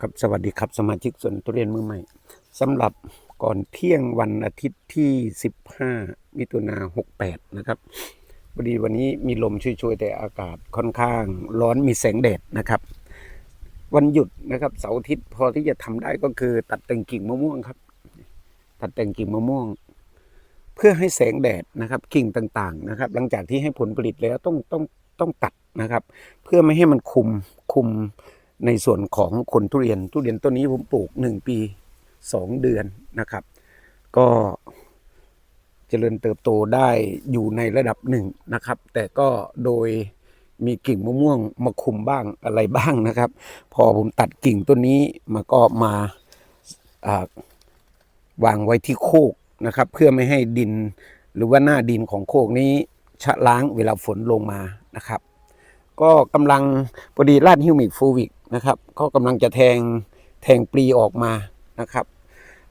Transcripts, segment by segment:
ครับสวัสดีครับสมาชิกสวนทุเรียนมือใหม่สำหรับก่อนเที่ยงวันอาทิตย์ที่ 15 มิถุนา68 นะครับพอดีวันนี้มีลมช่วยๆแต่อากาศค่อนข้างร้อนมีแสงแดดนะครับ วันหยุดนะครับเสาร์อาทิตย์พอที่จะทำได้ก็คือ ตัดแต่งกิ่งมะม่วงครับ ตัดแต่งกิ่งมะม่วง เพื่อให้แสงแดดนะครับกิ่งต่างๆนะครับ หลังจากที่ให้ผลผลิตแล้วต้องต้องต้องตัดนะครับ เพื่อไม่ให้มันคุมคุม ในส่วนของคนทุเรียนทุเรียนต้นนี้ผมปลูกหนึ่งปีสองเดือนนะครับ ก็เจริญเติบโตได้อยู่ในระดับหนึ่งนะครับ แต่ก็โดยมีกิ่งมะม่วงมาคุมบ้างอะไรบ้างนะครับ พอผมตัดกิ่งต้นนี้มาก็มาาวางไว้ที่โคกนะครับ เพื่อไม่ให้ดินหรือว่าหน้าดินของโคกนี้ชะล้างเวลาฝนลงมานะครับ ก็กำลังพอดีราดฮิวมิกฟูวิก นะครับก็กำลังจะแทงแทงปลีออกมานะครับ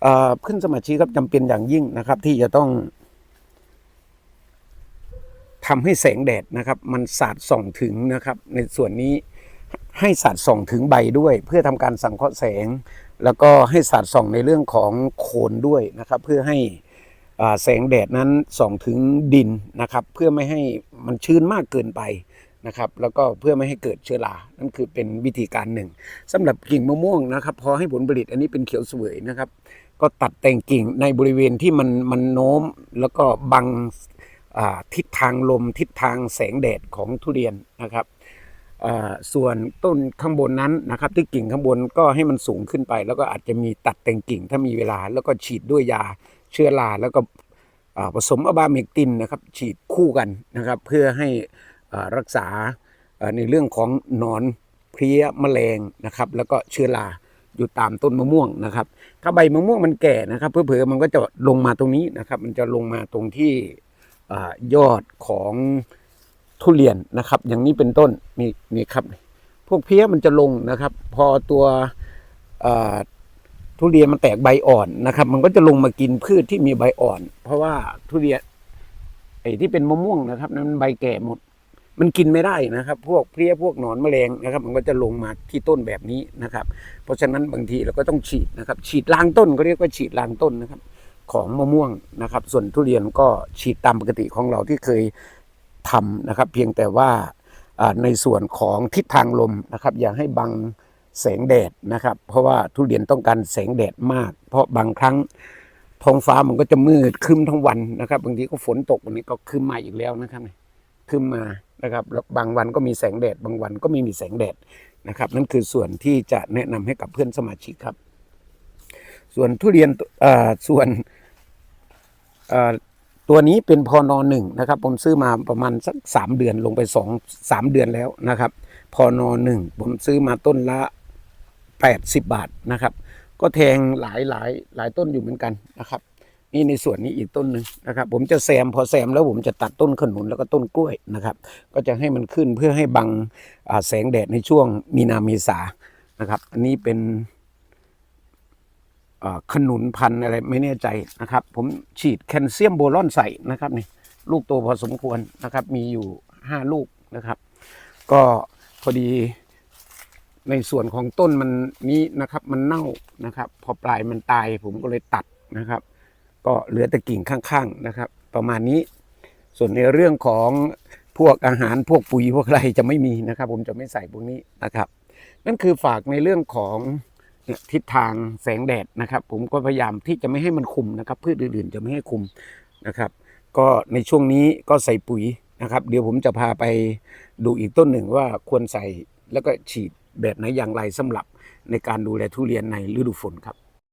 เอ่อเพื่อนสมาชิกครับจำเป็นอย่างยิ่งนะครับ ที่จะต้องทำให้แสงแดดนะครับ มันสาดส่องถึงนะครับ ในส่วนนี้ให้สาดส่องถึงใบด้วย เพื่อทำการสังเคราะห์แสง แล้วก็ให้สาดส่องในเรื่องของโคนด้วยนะครับ เพื่อให้แสงแดดนั้นส่องถึงดินนะครับ เพื่อไม่ให้มันชื้นมากเกินไป นะครับแล้วก็เพื่อไม่ให้เกิดเชื้อรา นั่นคือเป็นวิธีการหนึ่งสำหรับกิ่งมะม่วงนะครับ พอให้ผลผลิตอันนี้เป็นเขียวเสวยนะครับ ก็ตัดแต่งกิ่งในบริเวณที่มันมันโน้ม แล้วก็บังทิศทางลมทิศทางแสงแดดของทุเรียนนะครับส่วนต้นข้างบนนั้นนะครับที่กิ่งข้างบนก็ให้มันสูงขึ้นไป แล้วก็อาจจะมีตัดแต่งกิ่งถ้ามีเวลา แล้วก็ฉีดด้วยยาเชื้อราแล้วก็ผสมอะบาเมกตินนะครับ ฉีดคู่กันนะครับ เพื่อให้ รักษาในเรื่องของหนอนเพลี้ยแมลงนะครับ แล้วก็เชื้อราอยู่ตามต้นมะม่วงนะครับ ถ้าใบมะม่วงมันแก่นะครับเพื่อๆมันก็จะลงมาตรงนี้นะครับ มันจะลงมาตรงที่อยอดของทุเรียนนะครับ อย่างนี้เป็นต้นนี่นี่ครับ พวกเพี้ยมันจะลงนะครับ พอตัวทุเรียนมันแตกใบอ่อนนะครับ มันก็จะลงมากินพืชที่มีใบอ่อน เพราะว่าทุเรียนไอ้ที่เป็นมะม่วงนะครับ นั้นใบแก่หมด มันกินไม่ได้นะครับ พวกเพลี้ยพวกหนอนแมลงนะครับ มันก็จะลงมาที่ต้นแบบนี้นะครับ เพราะฉะนั้นบางทีเราก็ต้องฉีดนะครับ ฉีดล้างต้นก็เรียกว่าฉีดล้างต้นนะครับ ของมะม่วงนะครับ ส่วนทุเรียนก็ฉีดตามปกติของเราที่เคยทำนะครับ เพียงแต่ว่าในส่วนของทิศทางลมนะครับ อย่าให้บังแสงแดดนะครับ เพราะว่าทุเรียนต้องการแสงแดดมาก เพราะบางครั้งท้องฟ้ามันก็จะมืดครึมทั้งวันนะครับบางทีก็ฝนตกวันนี้ก็ครึมมาอีกแล้วนะครับ ครึมมานะครับแล้วบางวันก็มีแสงแดด บางวันก็ไม่มีแสงแดดนะครับ นั่นคือส่วนที่จะแนะนำให้กับเพื่อนสมาชิกครับ ส่วนทุเรียนส่วนตัวนี้เป็นพอนอหนึ่งนะครับ ผมซื้อมาประมาณสักสามเดือนลงไปสองสามเดือนแล้วนะครับพอนอหนึ่งผมซื้อมาต้นละแปดสิบบาทนะครับ ก็แทงหลายหลายหลายต้นอยู่เหมือนกันนะครับ นี่ในส่วนนี้อีกต้นหนึ่งนะครับ ผมจะแซมพอแซมแล้วผมจะตัดต้นขนุนแล้วก็ต้นกล้วยนะครับ ก็จะให้มันขึ้นเพื่อให้บังแสงแดดในช่วงมีนาเมษานะครับ อันนี้เป็นขนุนพันอะไรไม่แน่ใจนะครับ ผมฉีดแคลเซียมโบรอนใส่นะครับนี่ลูกโตพอสมควรนะครับ มีอยู่ห้าลูกนะครับ ก็พอดีในส่วนของต้นมันนี้นะครับ มันเน่านะครับ พอปลายมันตายผมก็เลยตัดนะครับ ก็เหลือแต่กิ่งข้างๆนะครับ ประมาณนี้ ส่วนในเรื่องของพวกอาหารพวกปุ๋ยพวกอะไรจะไม่มีนะครับ ผมจะไม่ใส่พวกนี้นะครับ นั่นคือฝากในเรื่องของทิศทางแสงแดดนะครับ ผมก็พยายามที่จะไม่ให้มันคุมนะครับ พืชอื่นๆจะไม่ให้คุมนะครับ ก็ในช่วงนี้ก็ใส่ปุ๋ยนะครับ เดี๋ยวผมจะพาไปดูอีกต้นหนึ่งว่าควรใส่แล้วก็ฉีดแบบไหนอย่างไรสำหรับในการดูแลทุเรียนในฤดูฝนครับ